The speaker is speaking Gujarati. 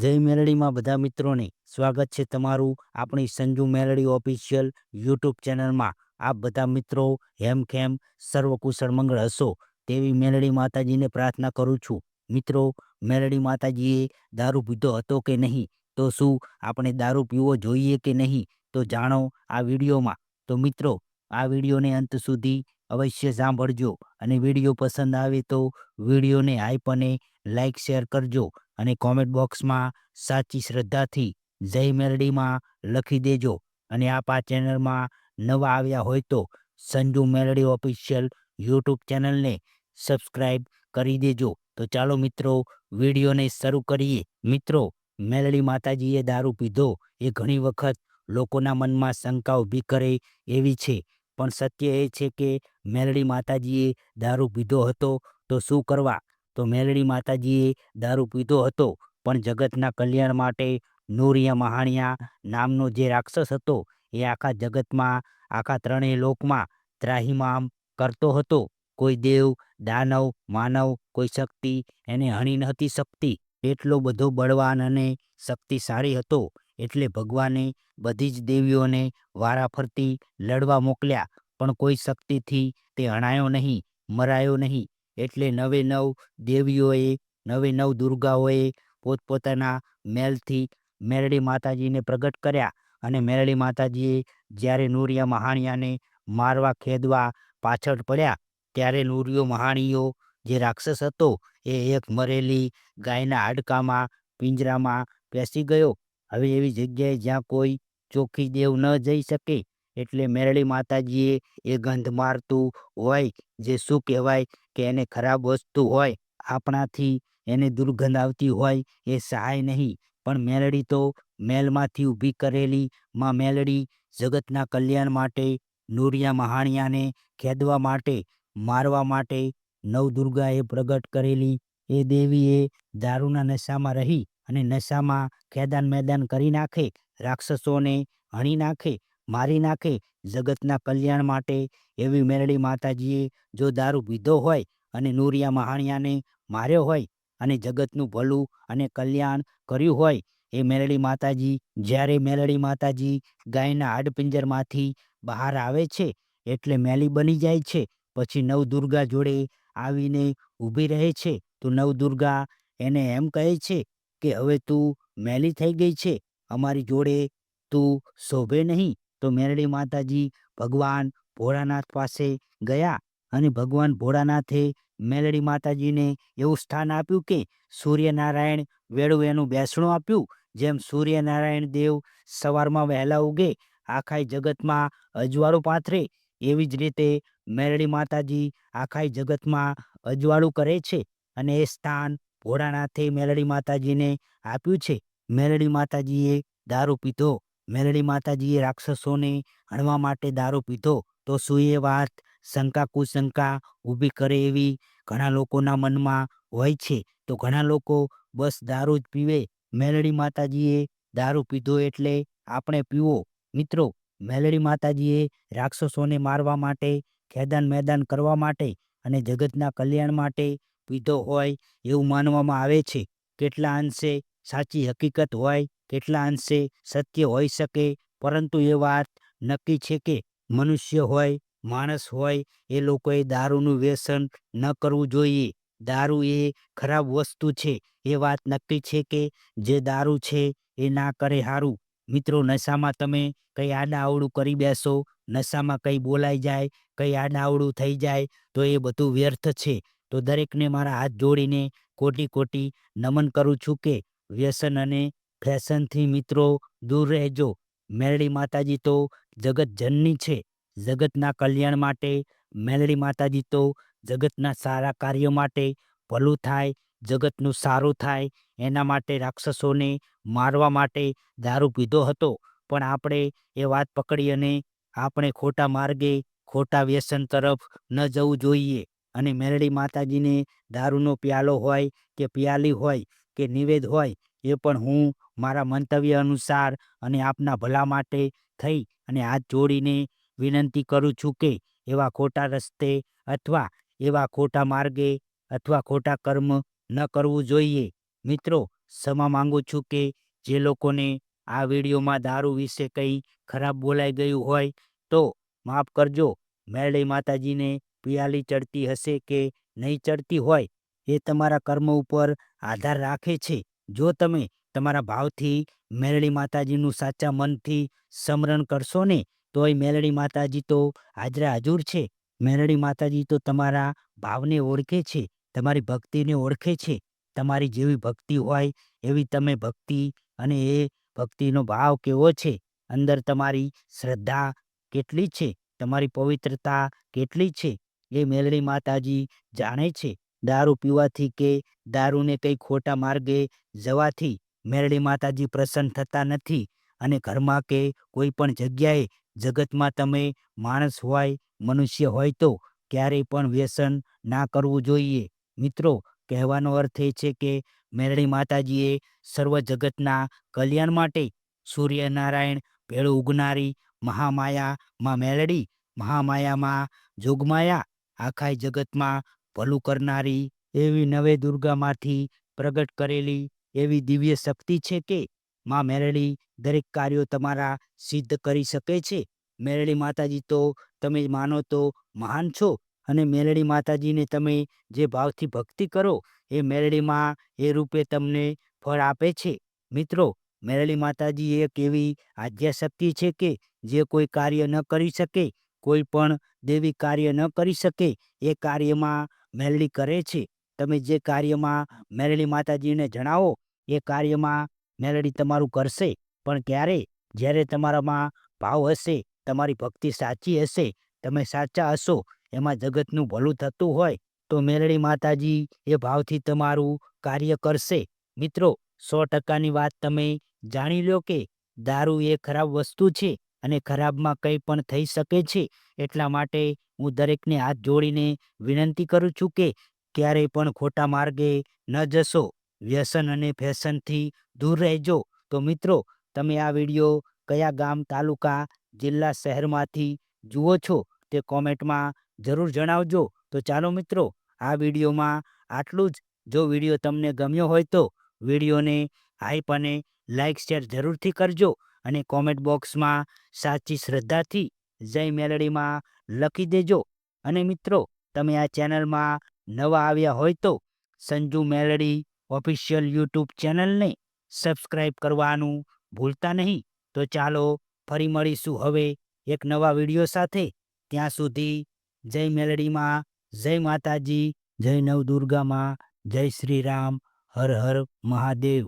જય મેલડીમાં બધા મિત્રોને સ્વાગત છે તમારું આપણી સંજુ મેલડી ઓફિશિયલ યુટ્યુબ ચેનલમાં. આપ બધા મિત્રો હેમખેમ સર્વકુશળ મંગળ હશો તેવી મેલડી માતાજીને પ્રાર્થના કરું છું. મિત્રો મેલડી માતાજીએ દારૂ પીધો હતો કે નહીં? તો શું આપણે દારૂ પીવો જોઈએ કે નહીં? તો જાણો આ વિડીયોમાં. તો મિત્રો, આ વિડીયોને અંત સુધી અવશ્ય સાંભળજો અને વીડિયો પસંદ આવે તો વિડીયોને હાઈપ લાઈક શેર કરજો અને કોમેન્ટ બોક્સમાં સાચી શ્રદ્ધાથી જય મેલડીમાં લખી દેજો. અને આપ આ ચેનલમાં નવા આવ્યા હોય તો સંજુ મેલડી ઓફિશિયલ યુટ્યુબ ચેનલને સબસ્ક્રાઈબ કરી દેજો. તો ચાલો મિત્રો, વિડીયોને શરૂ કરીએ. મિત્રો મેલડી માતાજીએ દારૂ પીધો એ ઘણી વખત લોકોના મનમાં શંકા ઊભી કરે એવી છે. પણ સત્ય એ છે કે મેલડી માતાજીએ દારૂ પીધો હતો તો શું કરવા? તો મેલડી માતાજીએ દારૂ પીધો હતો, પણ જગતના કલ્યાણ માટે નૂરિયા મહાણિયા નામનો જે રાક્ષસ હતો, એ આખા જગતમાં, આખા ત્રણેય લોકમાં ત્રાહિમામ કરતો હતો. કોઈ દેવ, દાનવ, માનવ, કોઈ શક્તિ એને હણી નહોતી શકતી. એટલો બધો બળવાન અને શક્તિશાળી હતો, એટલે ભગવાને બધી જ દેવીઓને વારાફરતી લડવા મોકલ્યા, પણ કોઈ શક્તિથી તે હણાયો નહીં, મરાયો નહીં. એટલે નવે નવ દેવીઓએ, નવે નવ દુર્ગાઓએ પોતપોતાના મેલથી મેરડી માતાજીને પ્રગટ કર્યા અને મેરડી માતાજીએ જ્યારે નૂરિયા મહાણિયાને મારવા ખેદવા પાછળ પડ્યા, ત્યારે નૂરિયો મહાણીયો જે રાક્ષસ હતો એ એક મરેલી ગાયના હાડકામાં, પિંજરામાં પેસી ગયો. હવે એવી જગ્યાએ જ્યાં કોઈ ચોખ્ખી દેવ ન જઈ શકે એટલે મેરળી માતાજીએ એ ગંધ મારતું હોય, જે શું કહેવાય કે એને ખરાબ વસ્તુ હોય, આપણાથી એને દુર્ગંધ આવતી હોય, એ સહાય નહીં. પણ મેલડી તો મેલમાંથી ઊભી કરેલી માં મેલડી જગતના કલ્યાણ માટે, નુરિયા મહાણિયાને ખેદવા માટે, મારવા માટે નવદુર્ગાએ પ્રગટ કરેલી એ દેવીએ દારૂના નશામાં રહી અને નશામાં ખેદાન મેદાન કરી નાખે, રાક્ષસોને હણી નાખે મારી નાખે જગતના કલ્યાણ માટે. એવી મેરડી માતાજીએ જો દારૂ પીધો હોય અને નૂરિયા મહાણિયાને માર્યો હોય અને જગતનું ભલું અને કલ્યાણ કર્યું હોય, એ મેરડી માતાજી જ્યારે મેરડી માતાજી ગાયના હાડપિંજરમાંથી બહાર આવે છે, એટલે મેલી બની જાય છે, પછી નવદુર્ગા જોડે આવીને ઊભી રહે છે, તો નવદુર્ગા એને એમ કહે છે કે, હવે તું મેલી થઈ ગઈ છે, અમારી જોડે તું શોભે નહીં તો મેરડી માતાજી ભગવાન ભોળાનાથ પાસે ગયા અને ભગવાન ભોળાનાથે મેલડી માતાજીને એવું સ્થાન આપ્યું કે સૂર્યનારાયણ વેળું એનું બેસણું આપ્યું, જેમ સૂર્યનારાયણ દેવ સવારમાં વહેલા ઉગે આખાય જગતમાં અજવાળું પાથરે, એવી જ રીતે મેરડી માતાજી આખાય જગતમાં અજવાળું કરે છે અને એ સ્થાન ભોળાનાથે મેલડી માતાજીને આપ્યું છે. મેલડી માતાજીએ દારૂ પીધો. મેલડી માતાજીએ રાક્ષસોને હણવા માટે દારૂ પીધો તો શું વાત શંકા કુશંકા ઊભી કરે એવી ઘણા લોકોના મનમાં હોય છે? તો ઘણા લોકો બસ દારૂ જ પીવે. મેલડી માતાજીએ દારૂ પીધો એટલે આપણે પીવો. મિત્રો મેલડી માતાજીએ રાક્ષસોને મારવા માટે ખેદાન મેદાન કરવા માટે અને જગતના કલ્યાણ માટે પીધો હોય એવું માનવામાં આવે છે. કેટલા અંશે સાચી હકીકત હોય કેટલા અંશે સત્ય હોઈ શકે? પરંતુ એ વાત નક્કી છે કે મનુષ્ય હોય, માણસ હોય, એ લોકોએ દારૂનું વ્યસન ન કરવું જોઈએ. દારૂ એ ખરાબ વસ્તુ છે. એ વાત નક્કી છે કે જે દારૂ છે એ ના કરે સારું મિત્રો, નશામાં તમે કંઈ આડાઆવડું કરી બેસો. નશામાં કંઈ બોલાઈ જાય, કંઈ આડાઆવડું થઈ જાય, તો એ બધું વ્યર્થ છે. તો દરેકને મારા હાથ જોડીને કોટી કોટી નમન કરું છું કે વ્યસન અને ફેશનથી મિત્રો દૂર રહેજો. મેરડી માતાજી તો જગત જનની છે. જગતના કલ્યાણ માટે, મેલડી માતાજી તો જગતના સારા કાર્યો માટે ભલું થાય, જગતનું સારું થાય, એના માટે રાક્ષસોને મારવા માટે દારૂ પીધો હતો. પણ આપણે એ વાત પકડી અને આપણે ખોટા માર્ગે, ખોટા વ્યસન તરફ ન જવું જોઈએ. અને મેરડી માતાજીને દારૂનો પ્યાલો હોય કે પ્યાલી હોય કે નિવેદ હોય એ પણ હું મારા મંતવ્ય અનુસાર અને આપના ભલા માટે થઈ અને હાથ જોડીને વિનંતી કરું છું કે એવા ખોટા રસ્તે અથવા એવા ખોટા માર્ગે અથવા ખોટા કર્મ ન કરવું જોઈએ. મિત્રો, ક્ષમા માંગુ છું કે જે લોકોને આ વિડીયોમાં દારૂ વિશે કંઈ ખરાબ બોલાઈ ગયું હોય તો માફ કરજો. મેરડી માતાજીને પિયાલી ચડતી હશે કે નહીં ચડતી હોય એ તમારા કર્મ ઉપર આધાર રાખે છે. જો તમે તમારા ભાવથી મેરળી માતાજીનું સાચા મનથી સ્મરણ કરશો ને, તોય મેલડી માતાજી તો હાજરા હાજુર છે. મેરળી માતાજી તો તમારા ભાવને ઓળખે છે, તમારી ભક્તિને ઓળખે છે. તમારી જેવી ભક્તિ હોય એવી તમે ભક્તિ અને એ ભક્તિનો ભાવ કેવો છે? અંદર તમારી શ્રદ્ધા કેટલી છે? તમારી પવિત્રતા કેટલી છે? એ મેલડી માતાજી જાણે છે. દારૂ પીવાથી કે દારૂને કંઈ ખોટા માર્ગે જવાથી મેરડી માતાજી પ્રસન્ન થતા નથી અને ઘરમાં કે કોઈ પણ જગ્યાએ જગતમાં તમે માણસ હોય, મનુષ્ય હોય તો ક્યારેય પણ વ્યસન ના કરવું જોઈએ. મિત્રો, કહેવાનો અર્થ એ છે કે મેરડી માતાજીએ સર્વ જગતના કલ્યાણ માટે સૂર્યનારાયણ, ભેળું ઉગનારી મહામાયા માં મહામાયામાં જોગમાયા, આખા જગતમાં ભલું કરનારી, એવી નવે દુર્ગામાંથી પ્રગટ કરેલી એવી દિવ્ય શક્તિ છે કે માં મેરળી દરેક કાર્યો તમારા સિદ્ધ કરી શકે છે? મેરળી માતાજી તો તમે માનો તો મહાન છો અને મેરળી માતાજીને તમે જે ભાવથી ભક્તિ કરો, એ મેરળીમાં એ રૂપે તમને ફળ આપે છે. મિત્રો, મેરળી માતાજી એક એવી આદ્યાશક્તિ છે કે જે કોઈ કાર્ય ન કરી શકે, કોઈ પણ દેવી કાર્ય ન કરી શકે, એ કાર્યમાં મેરડી કરે છે. તમે જે કાર્યમાં મેરળી માતાજીને જણાવો, એ કાર્યમાં મેલડી તમારું કરશે. પણ ક્યારે? જ્યારે તમારામાં ભાવ હશે, તમારી ભક્તિ સાચી હશે, તમે સાચા હશો, એમાં જગતનું ભલું થતું હોય, તો મેલડી માતાજી એ ભાવથી તમારું કાર્ય કરશે. મિત્રો, સો ટકાની વાત તમે જાણી લો કે દારૂ એ ખરાબ વસ્તુ છે. અને ખરાબમાં કંઈ પણ થઈ શકે છે, એટલા માટે હું દરેકને હાથ જોડીને વિનંતી કરું છું કે ક્યારેય પણ ખોટા માર્ગે ન જશો. વ્યસન અને ફેશનથી દૂર રહેજો. તો મિત્રો, તમે આ વીડિયો કયા ગામ, તાલુકા, જિલ્લા, શહેરમાંથી જુઓ છો તે કોમેન્ટમાં જરૂર જણાવજો. તો ચાલો મિત્રો, આ વિડીયોમાં આટલું જ. જો વીડિયો તમને ગમ્યો હોય તો વિડીયોને હાઈપ અને લાઈક શેર જરૂરથી કરજો. અને કોમેન્ટ બોક્સમાં સાચી શ્રદ્ધાથી જય મેલડીમાં લખી દેજો. અને મિત્રો, તમે આ ચેનલમાં નવા આવ્યા હોય તો સંજુ મેલડી ઓફિશિયલ યુટ્યુબ ચેનલને સબસ્ક્રાઈબ કરવાનું ભૂલતા નહીં. તો ચાલો ફરી મળીશું હવે એક નવા વીડિયો સાથે. ત્યાં સુધી જય મેલડીમાં, જય માતાજી, જય નવદુર્ગામાં, જય શ્રી રામ, હર હર મહાદેવ.